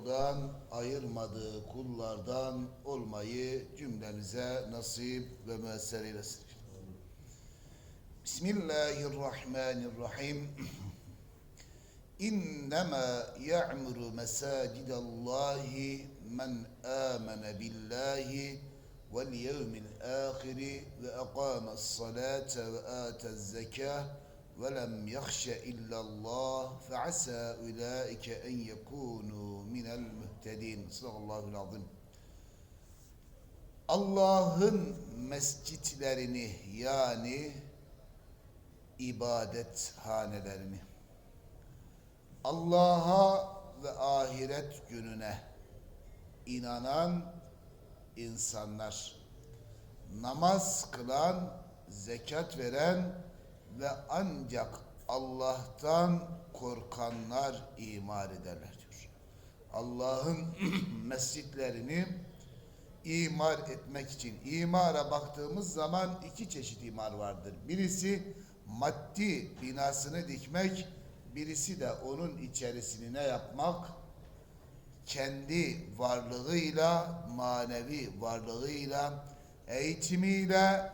yoldan ayırmadığı kullardan olmayı cümlemize nasip ve müessir eylesin. Bismillahirrahmanirrahim. İnnemâ ya'muru mesâcidallahi men âmene billahi vel yevmil âhiri ve akâmes salâte ve âtez zekâh ve lem yahşe illallah fe asâ ulâike en yekûnû minel muhtedin. Sadakallahul azim. Allah'ın mescitlerini yani ibadet hanelerini Allah'a ve ahiret gününe inanan insanlar namaz kılan, zekat veren ve ancak Allah'tan korkanlar imar ederler. Allah'ın mescitlerini imar etmek için imara baktığımız zaman iki çeşit imar vardır. Birisi maddi binasını dikmek, birisi de onun içerisini ne yapmak? Kendi varlığıyla, manevi varlığıyla, eğitimiyle,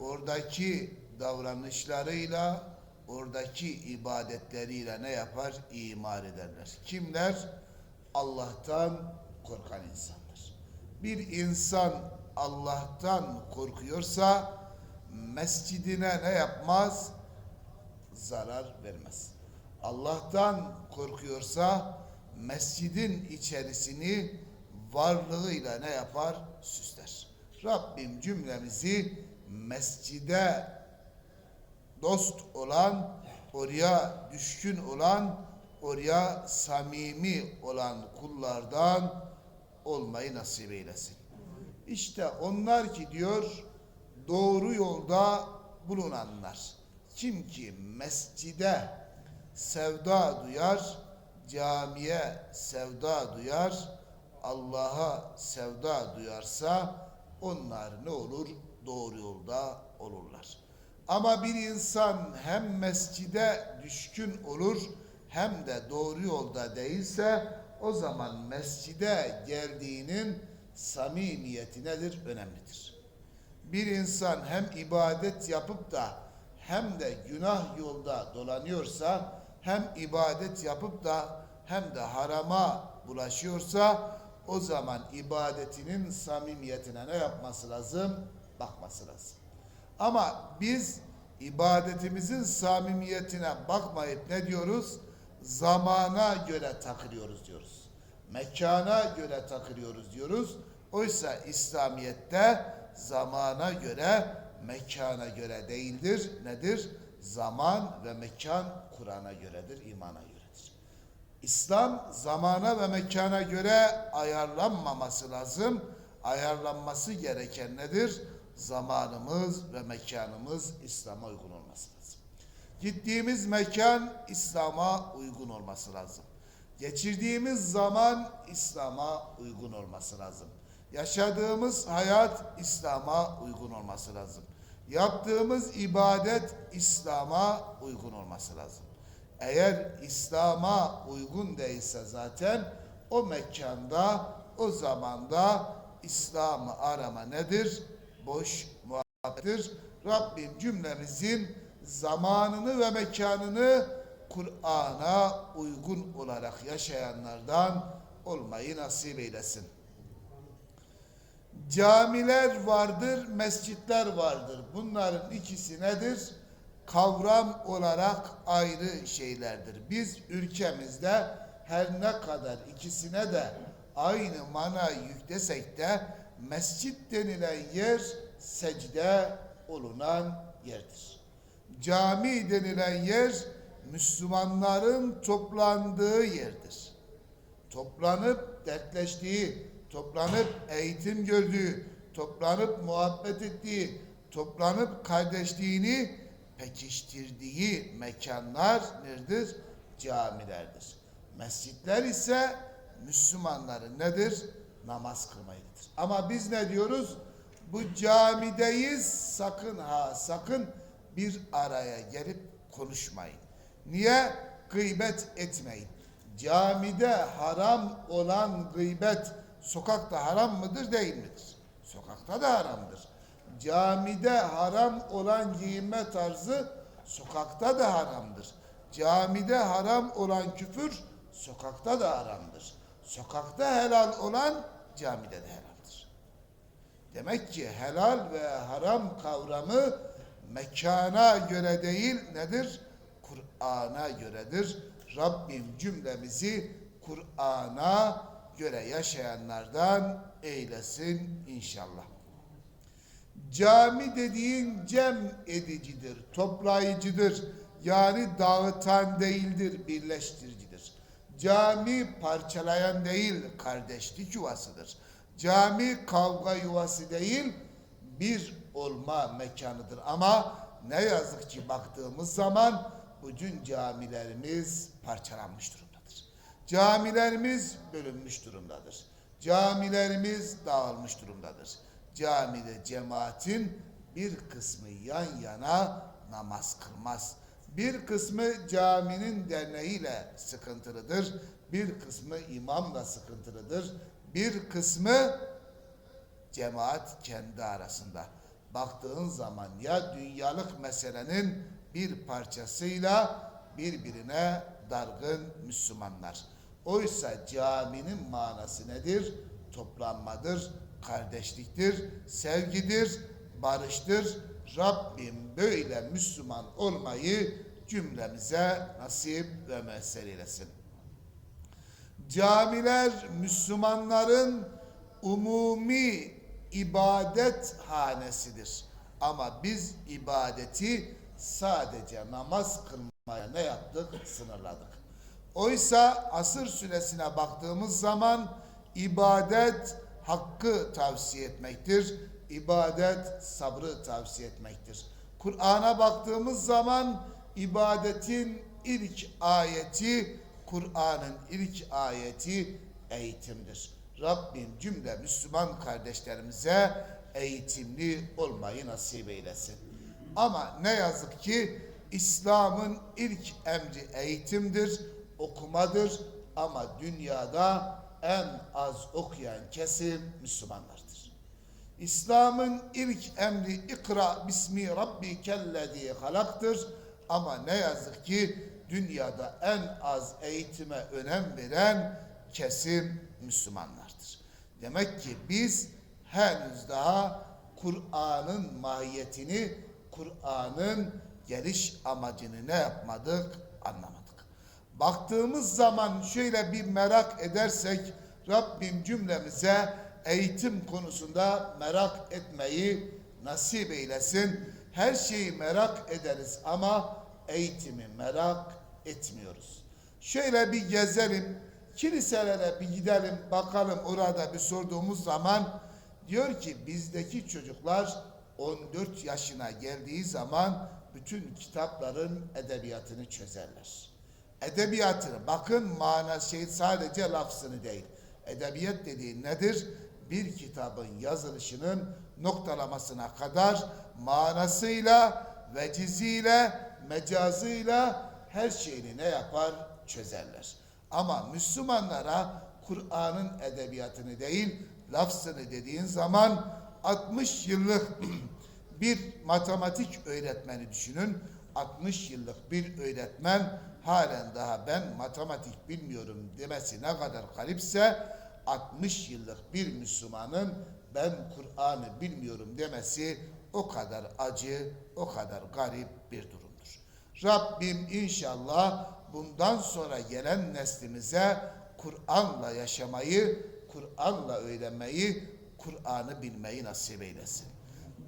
oradaki davranışlarıyla, oradaki ibadetleriyle ne yapar? İmar ederler. Kimler? Allah'tan korkan insanlar. Bir insan Allah'tan korkuyorsa mescidine ne yapmaz? Zarar vermez. Allah'tan korkuyorsa mescidin içerisini varlığıyla ne yapar? Süsler. Rabbim cümlemizi mescide dost olan, oraya düşkün olan, oraya samimi olan kullardan olmayı nasip eylesin. İşte onlar ki diyor doğru yolda bulunanlar. Kim ki mescide sevda duyar, camiye sevda duyar, Allah'a sevda duyarsa onlar ne olur? Doğru yolda olurlar. Ama bir insan hem mescide düşkün olur hem de doğru yolda değilse o zaman mescide geldiğinin samimiyeti nedir? Önemlidir. Bir insan hem ibadet yapıp da hem de günah yolda dolanıyorsa hem ibadet yapıp da hem de harama bulaşıyorsa o zaman ibadetinin samimiyetine ne yapması lazım? Bakması lazım. Ama biz ibadetimizin samimiyetine bakmayıp ne diyoruz? Zamana göre takılıyoruz diyoruz. Mekana göre takılıyoruz diyoruz. Oysa İslamiyet'te zamana göre, mekana göre değildir. Nedir? Zaman ve mekan Kur'an'a göredir, imana göredir. İslam zamana ve mekana göre ayarlanmaması lazım. Ayarlanması gereken nedir? Zamanımız ve mekanımız İslam'a uygun olması. Gittiğimiz mekan İslam'a uygun olması lazım. Geçirdiğimiz zaman İslam'a uygun olması lazım. Yaşadığımız hayat İslam'a uygun olması lazım. Yaptığımız ibadet İslam'a uygun olması lazım. Eğer İslam'a uygun değilse zaten o mekanda, o zamanda İslam'ı arama nedir? Boş muhabbettir. Rabbim cümlemizin zamanını ve mekanını Kur'an'a uygun olarak yaşayanlardan olmayı nasip eylesin. Camiler vardır, mescitler vardır. Bunların ikisi nedir? Kavram olarak ayrı şeylerdir. Biz ülkemizde her ne kadar ikisine de aynı mana yüklesek de mescit denilen yer secde olunan yerdir. Cami denilen yer Müslümanların toplandığı yerdir. Toplanıp dertleştiği, toplanıp eğitim gördüğü, toplanıp muhabbet ettiği, toplanıp kardeşliğini pekiştirdiği mekanlar nedir? Camilerdir. Mescitler ise Müslümanların nedir? Namaz kılmayıdır. Ama biz ne diyoruz? Bu camideyiz sakın ha sakın bir araya gelip konuşmayın. Niye? Gıybet etmeyin. Camide haram olan gıybet sokakta haram mıdır değil midir? Sokakta da haramdır. Camide haram olan giyinme tarzı sokakta da haramdır. Camide haram olan küfür sokakta da haramdır. Sokakta helal olan camide de helaldir. Demek ki helal ve haram kavramı mekana göre değil nedir? Kur'an'a göredir. Rabbim cümlemizi Kur'an'a göre yaşayanlardan eylesin inşallah. Cami dediğin cem edicidir, toplayıcıdır. Yani dağıtan değildir, birleştiricidir. Cami parçalayan değil, kardeşlik yuvasıdır. Cami kavga yuvası değil, bir olma mekanıdır. Ama ne yazık ki baktığımız zaman bugün camilerimiz parçalanmış durumdadır. Camilerimiz bölünmüş durumdadır. Camilerimiz dağılmış durumdadır. Camide cemaatin bir kısmı yan yana namaz kılmaz. Bir kısmı caminin derneğiyle sıkıntılıdır. Bir kısmı imamla sıkıntılıdır. Bir kısmı cemaat kendi arasında. Baktığın zaman ya dünyalık meselenin bir parçasıyla birbirine dargın Müslümanlar. Oysa caminin manası nedir? Toplanmadır, kardeşliktir, sevgidir, barıştır. Rabbim böyle Müslüman olmayı cümlemize nasip ve mesel eylesin. Camiler Müslümanların umumi ibadet hanesidir. Ama biz ibadeti sadece namaz kılmaya ne yaptık? Sınırladık. Oysa asır süresine baktığımız zaman ibadet hakkı tavsiye etmektir. İbadet sabrı tavsiye etmektir. Kur'an'a baktığımız zaman ibadetin ilk ayeti Kur'an'ın ilk ayeti eğitimdir. Rabbim cümle Müslüman kardeşlerimize eğitimli olmayı nasip eylesin. Ama ne yazık ki İslam'ın ilk emri eğitimdir, okumadır ama dünyada en az okuyan kesim Müslümanlardır. İslam'ın ilk emri ikra bismi rabbikellezi halaktır ama ne yazık ki dünyada en az eğitime önem veren kesim Müslümanlardır. Demek ki biz henüz daha Kur'an'ın mahiyetini, Kur'an'ın geliş amacını ne yapmadık? Anlamadık. Baktığımız zaman şöyle bir merak edersek Rabbim cümlemize eğitim konusunda merak etmeyi nasip eylesin. Her şeyi merak ederiz ama eğitimi merak etmiyoruz. Şöyle bir gezelim, kiliselere bir gidelim, bakalım orada bir sorduğumuz zaman diyor ki bizdeki çocuklar 14 yaşına geldiği zaman bütün kitapların edebiyatını çözerler. Edebiyatını bakın mana şey sadece lafzını değil. Edebiyat dediğin nedir? Bir kitabın yazılışının noktalamasına kadar manasıyla, veciziyle, mecazıyla her şeyini ne yapar? Çözerler. Ama Müslümanlara Kur'an'ın edebiyatını değil, lafzını dediğin zaman 60 yıllık bir matematik öğretmeni düşünün. 60 yıllık bir öğretmen halen daha ben matematik bilmiyorum demesi ne kadar garipse 60 yıllık bir Müslümanın ben Kur'an'ı bilmiyorum demesi o kadar acı, o kadar garip bir durumdur. Rabbim inşallah bundan sonra gelen neslimize Kur'an'la yaşamayı, Kur'an'la öğrenmeyi, Kur'an'ı bilmeyi nasip eylesin.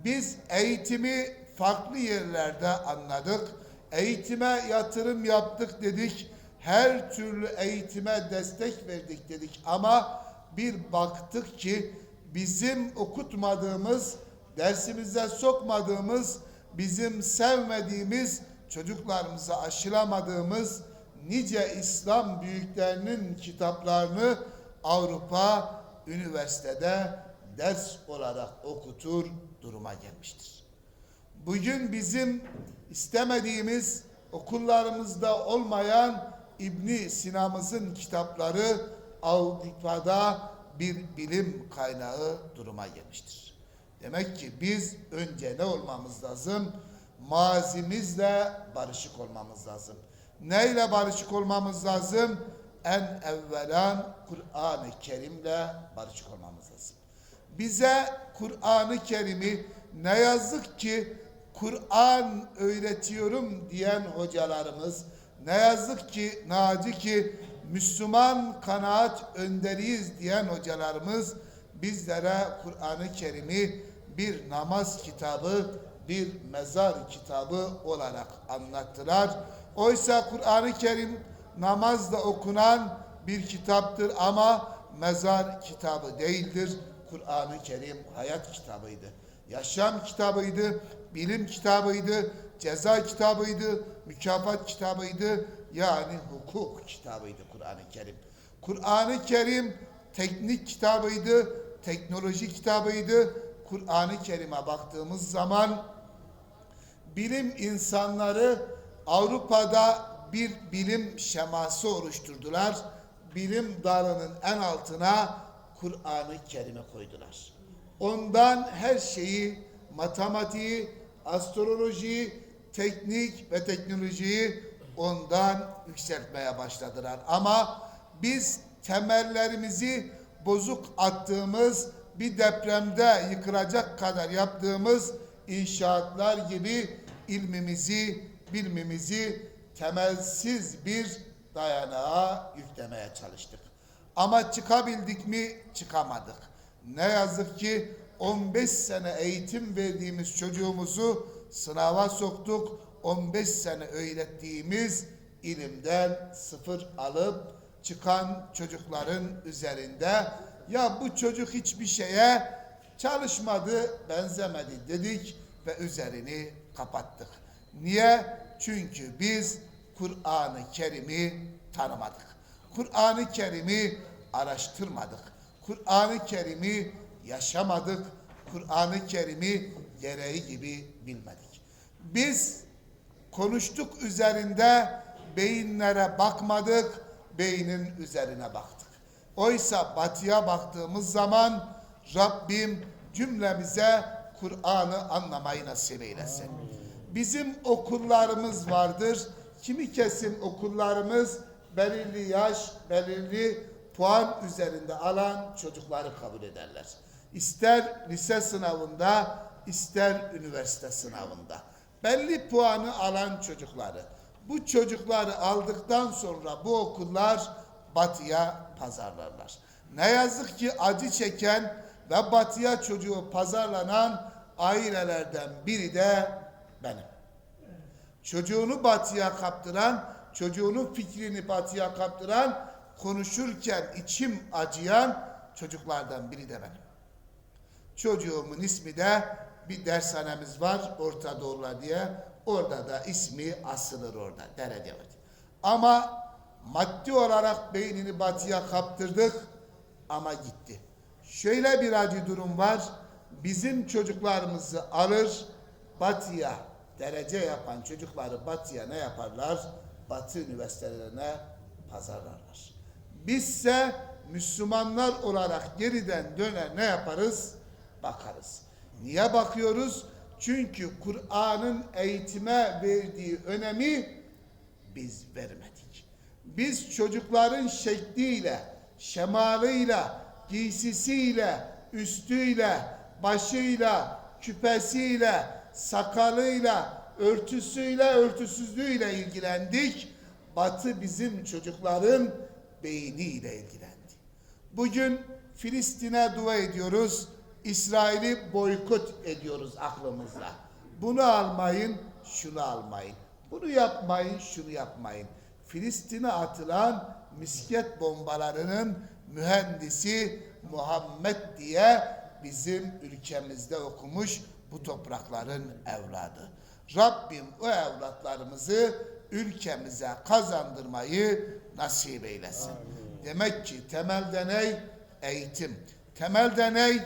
Biz eğitimi farklı yerlerde anladık. Eğitime yatırım yaptık dedik. Her türlü eğitime destek verdik dedik ama bir baktık ki bizim okutmadığımız, dersimize sokmadığımız, bizim sevmediğimiz, çocuklarımıza aşılamadığımız nice İslam büyüklerinin kitaplarını Avrupa üniversitede ders olarak okutur duruma gelmiştir. Bugün bizim istemediğimiz okullarımızda olmayan İbni Sina'mızın kitapları Avrupa'da bir bilim kaynağı duruma gelmiştir. Demek ki biz önce ne olmamız lazım? Mazimizle barışık olmamız lazım. Neyle barışık olmamız lazım? En evvelan Kur'an-ı Kerim'le barışık olmamız lazım. Bize Kur'an-ı Kerim'i ne yazık ki Kur'an öğretiyorum diyen hocalarımız ne yazık ki naci ki Müslüman kanaat önderiyiz diyen hocalarımız bizlere Kur'an-ı Kerim'i bir namaz kitabı, bir mezar kitabı olarak anlattılar. Oysa Kur'an-ı Kerim namazda okunan bir kitaptır ama mezar kitabı değildir. Kur'an-ı Kerim hayat kitabıydı. Yaşam kitabıydı, bilim kitabıydı, ceza kitabıydı, mükafat kitabıydı. Yani hukuk kitabıydı Kur'an-ı Kerim. Kur'an-ı Kerim teknik kitabıydı, teknoloji kitabıydı. Kur'an-ı Kerim'e baktığımız zaman bilim insanları Avrupa'da bir bilim şeması oluşturdular. Bilim dalının en altına Kur'an-ı Kerim'i koydular. Ondan her şeyi, matematiği, astrolojiyi, teknik ve teknolojiyi ondan yükseltmeye başladılar. Ama biz temellerimizi bozuk attığımız bir depremde yıkılacak kadar yaptığımız inşaatlar gibi ilmimizi, bilmimizi temelsiz bir dayanağa yüklemeye çalıştık. Ama çıkabildik mi? Çıkamadık. Ne yazık ki 15 sene eğitim verdiğimiz çocuğumuzu sınava soktuk. 15 sene öğrettiğimiz ilimden sıfır alıp çıkan çocukların üzerinde ya bu çocuk hiçbir şeye çalışmadı, benzemedi dedik ve üzerini kapattık. Niye? Çünkü biz Kur'an-ı Kerim'i tanımadık. Kur'an-ı Kerim'i araştırmadık. Kur'an-ı Kerim'i yaşamadık. Kur'an-ı Kerim'i gereği gibi bilmedik. Biz konuştuk üzerinde beyinlere bakmadık, beynin üzerine baktık. Oysa batıya baktığımız zaman Rabbim cümlemize Kur'an'ı anlamayı nasip eylesin. Bizim okullarımız vardır. Kimi kesim okullarımız belirli yaş, belirli puan üzerinde alan çocukları kabul ederler. İster lise sınavında, ister üniversite sınavında. Belli puanı alan çocukları. Bu çocukları aldıktan sonra bu okullar batıya pazarlarlar. Ne yazık ki acı çeken ve batıya çocuğu pazarlanan ailelerden biri de benim. Çocuğunu batıya kaptıran, çocuğunun fikrini batıya kaptıran, konuşurken içim acıyan çocuklardan biri de benim. Çocuğumun ismi de bir dershanemiz var Orta Doğu'la diye. Orada da ismi asılır orada. Derece var. Ama maddi olarak beynini batıya kaptırdık ama gitti. Şöyle bir acı durum var. Bizim çocuklarımızı alır batıya derece yapan çocukları batıya ne yaparlar? Batı üniversitelerine pazarlarlar. Bizse Müslümanlar olarak geriden döner ne yaparız? Bakarız. Niye bakıyoruz? Çünkü Kur'an'ın eğitime verdiği önemi biz vermedik. Biz çocukların şekliyle, şemalıyla, giysisiyle, üstüyle, başıyla, küpesiyle, sakalıyla, örtüsüyle, örtüsüzlüğüyle ilgilendik. Batı bizim çocukların beyniyle ilgilendi. Bugün Filistin'e dua ediyoruz. İsrail'i boykot ediyoruz aklımızla. Bunu almayın, şunu almayın. Bunu yapmayın, şunu yapmayın. Filistin'e atılan misket bombalarının mühendisi Muhammed diye bizim ülkemizde okumuş bu toprakların evladı. Rabbim o evlatlarımızı ülkemize kazandırmayı nasip eylesin. Demek ki temel deney eğitim. Temel deney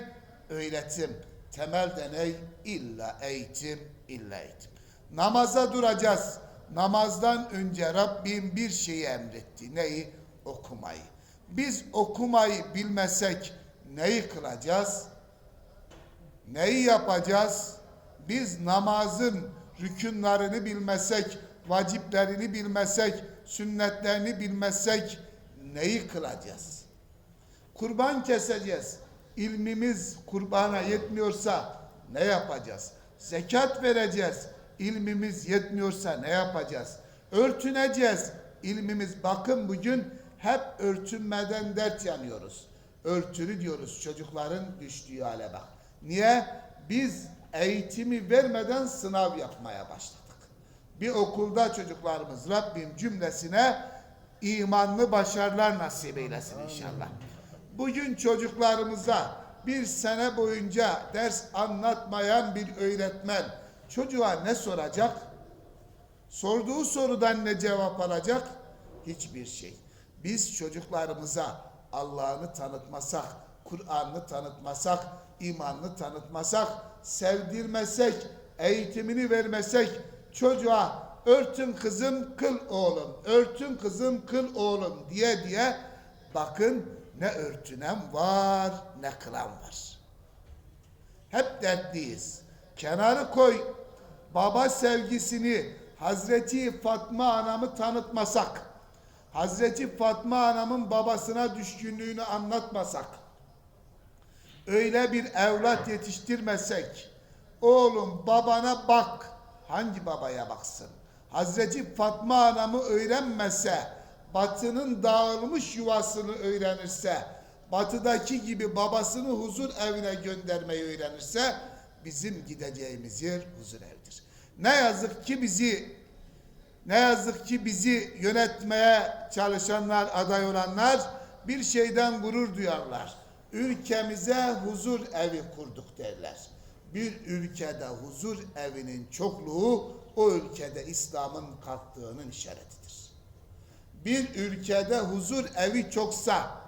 öğretim. Temel deney illa eğitim, illa eğitim. Namaza duracağız. namazdan önce Rabbim bir şeyi emretti. Neyi? Okumayı. Biz okumayı bilmesek neyi kılacağız? Neyi yapacağız? Biz namazın rükünlerini bilmesek, vaciplerini bilmesek, sünnetlerini bilmesek neyi kılacağız? Kurban keseceğiz. İlmimiz kurbana yetmiyorsa ne yapacağız? Zekat vereceğiz. İlmimiz yetmiyorsa ne yapacağız? Örtüneceğiz. İlmimiz bakın bugün hep örtünmeden dert yanıyoruz. Örtülü diyoruz çocukların düştüğü hale bak. Niye? Biz eğitimi vermeden sınav yapmaya başladık. Bir okulda çocuklarımız Rabbim cümlesine imanlı başarılar nasip eylesin inşallah. Bugün çocuklarımıza bir sene boyunca ders anlatmayan bir öğretmen çocuğa ne soracak? Sorduğu sorudan ne cevap alacak? Hiçbir şey. Biz çocuklarımıza Allah'ını tanıtmasak, Kur'an'ını tanıtmasak, imanını tanıtmasak, sevdirmesek, eğitimini vermesek çocuğa örtün kızım kıl oğlum, örtün kızım kıl oğlum diye diye bakın ne örtünen var ne kılan var. Hep dertliyiz. Kenarı koy. Baba sevgisini Hazreti Fatma anamı tanıtmasak, Hazreti Fatma anamın babasına düşkünlüğünü anlatmasak, öyle bir evlat yetiştirmesek, oğlum babana bak, hangi babaya baksın? Hazreti Fatma anamı öğrenmese, batının dağılmış yuvasını öğrenirse, batıdaki gibi babasını huzur evine göndermeyi öğrenirse, bizim gideceğimiz yer huzur evidir. Ne yazık ki bizi ne yazık ki bizi yönetmeye çalışanlar, aday olanlar bir şeyden gurur duyarlar. Ülkemize huzur evi kurduk derler. Bir ülkede huzur evinin çokluğu o ülkede İslam'ın kalktığının işaretidir. Bir ülkede huzur evi çoksa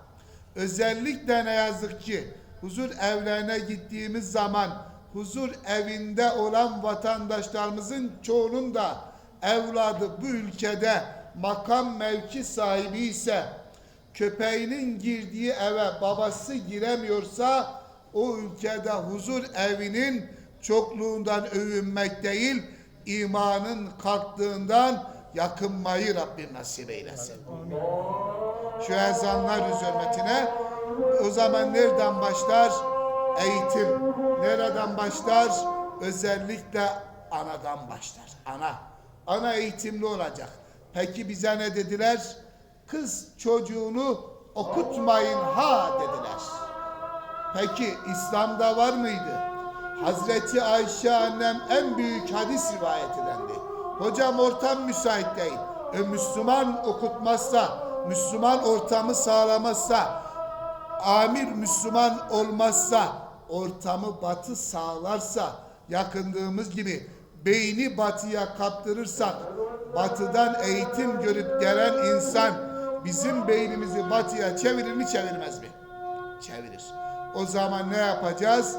özellikle ne yazık ki huzur evlerine gittiğimiz zaman huzur evinde olan vatandaşlarımızın çoğunun da evladı bu ülkede makam mevki sahibi ise köpeğinin girdiği eve babası giremiyorsa o ülkede huzur evinin çokluğundan övünmek değil imanın kalktığından yakınmayı Rabbim nasip eylesin. Şu ezanlar hürmetine o zaman nereden başlar? Eğitim. Nereden başlar? Özellikle anadan başlar. Ana. Ana eğitimli olacak. Peki bize ne dediler? Kız çocuğunu okutmayın ha dediler. Peki İslam'da var mıydı? Hazreti Ayşe annem en büyük hadis rivayet edendi. Hocam ortam müsait değil. E, Müslüman okutmazsa, Müslüman ortamı sağlamazsa, amir Müslüman olmazsa, ortamı batı sağlarsa, yakındığımız gibi beyni batıya kaptırırsak, batıdan eğitim görüp gelen insan bizim beynimizi batıya çevirir mi çevirmez mi? Çevirir. O zaman ne yapacağız?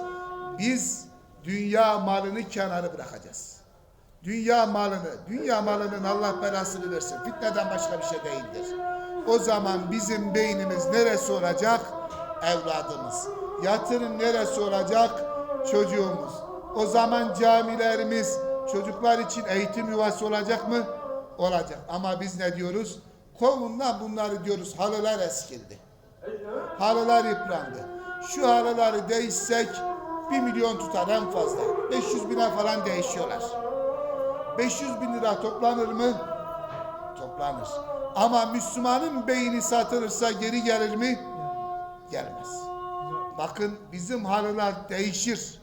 Biz dünya malını kenara bırakacağız. Dünya malını, dünya malının Allah belasını versin. Fitneden başka bir şey değildir. O zaman bizim beynimiz neresi olacak? Evladımız. Yatırım neresi olacak? Çocuğumuz. O zaman camilerimiz çocuklar için eğitim yuvası olacak mı? Olacak. Ama biz ne diyoruz? Kovunla bunları diyoruz. Halılar eskildi. Halılar yıprandı. Şu halıları değişsek bir milyon tutar en fazla. 500 bine falan değişiyorlar. 500 bin lira toplanır mı? Toplanır. Ama Müslümanın beyni satılırsa geri gelir mi? Gelmez. Bakın bizim halılar değişir.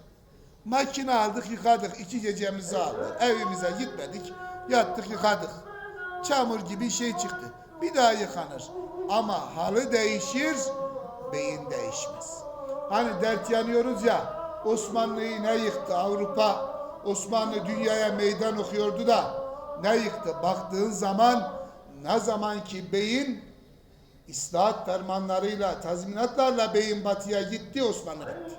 Makine aldık yıkadık. iki gecemizi aldı. Evimize gitmedik. Yattık yıkadık. Çamur gibi şey çıktı. Bir daha yıkanır. Ama halı değişir, beyin değişmez. Hani dert yanıyoruz ya, Osmanlı'yı ne yıktı Avrupa? Osmanlı dünyaya meydan okuyordu da ne yıktı? Baktığın zaman ne zaman ki beyin İslahat fermanlarıyla, tazminatlarla beyin batıya gitti, Osmanlı bitti.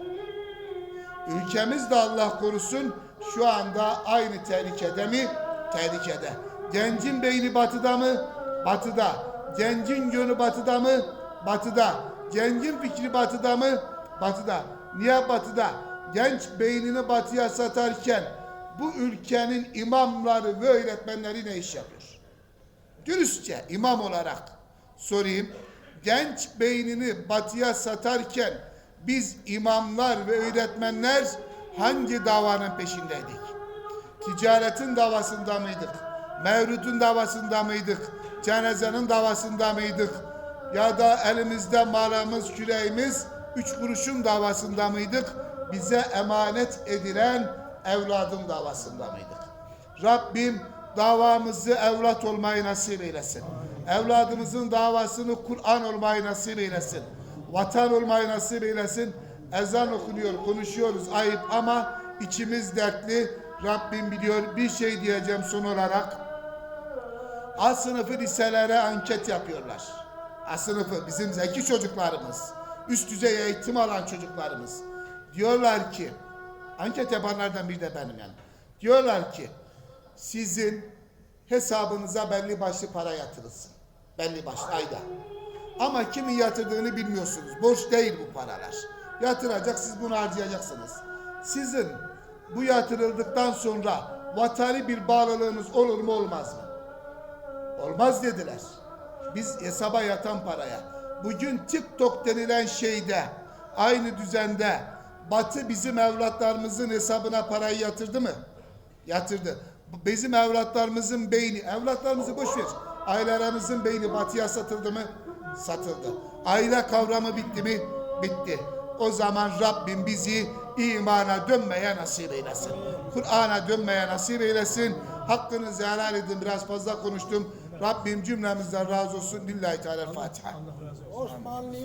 Ülkemiz de Allah korusun şu anda aynı tehlikede mi? Tehlikede. Gencin beyni batıda mı? Batıda. Gencin gönlü batıda mı? Batıda. Gencin fikri batıda mı? Batıda. Niye batıda? Genç beynini batıya satarken bu ülkenin imamları ve öğretmenleri ne iş yapıyor? Dürüstçe imam olarak sorayım. Genç beynini batıya satarken biz imamlar ve öğretmenler hangi davanın peşindeydik? Ticaretin davasında mıydık? Mevlüt'ün davasında mıydık? Cenazenin davasında mıydık? Ya da elimizde malımız, küreğimiz, üç kuruşun davasında mıydık? Bize emanet edilen evladın davasında mıydık? Rabbim davamızı evlat olmayı nasip eylesin. Evladımızın davasını Kur'an olmayı nasip eylesin. Vatan olmayı nasip eylesin. Ezan okunuyor, konuşuyoruz ayıp ama içimiz dertli. Rabbim biliyor bir şey diyeceğim son olarak. A sınıfı liselere anket yapıyorlar. A sınıfı bizim zeki çocuklarımız. Üst düzey eğitim alan çocuklarımız. Diyorlar ki anket yapanlardan biri de benim yani. Diyorlar ki sizin hesabınıza belli başlı para yatırılsın. Belli başlı ayda. Ama kimin yatırdığını bilmiyorsunuz. Borç değil bu paralar. Yatıracak siz bunu harcayacaksınız. Sizin bu yatırıldıktan sonra vatani bir bağlılığınız olur mu olmaz mı? Olmaz dediler. Biz hesaba yatan paraya. Bugün TikTok denilen şeyde aynı düzende Batı bizim evlatlarımızın hesabına parayı yatırdı mı? Yatırdı. Bizim evlatlarımızın beyni, evlatlarımızı boş ver. Ailelerimizin beyni batıya satıldı mı? Satıldı. Aile kavramı bitti mi? Bitti. O zaman Rabbim bizi imana dönmeye nasip eylesin. Kur'an'a dönmeye nasip eylesin. Hakkınızı helal edin. Biraz fazla konuştum. Rabbim cümlemizden razı olsun. Lillahi Teala Fatiha. Osmanlı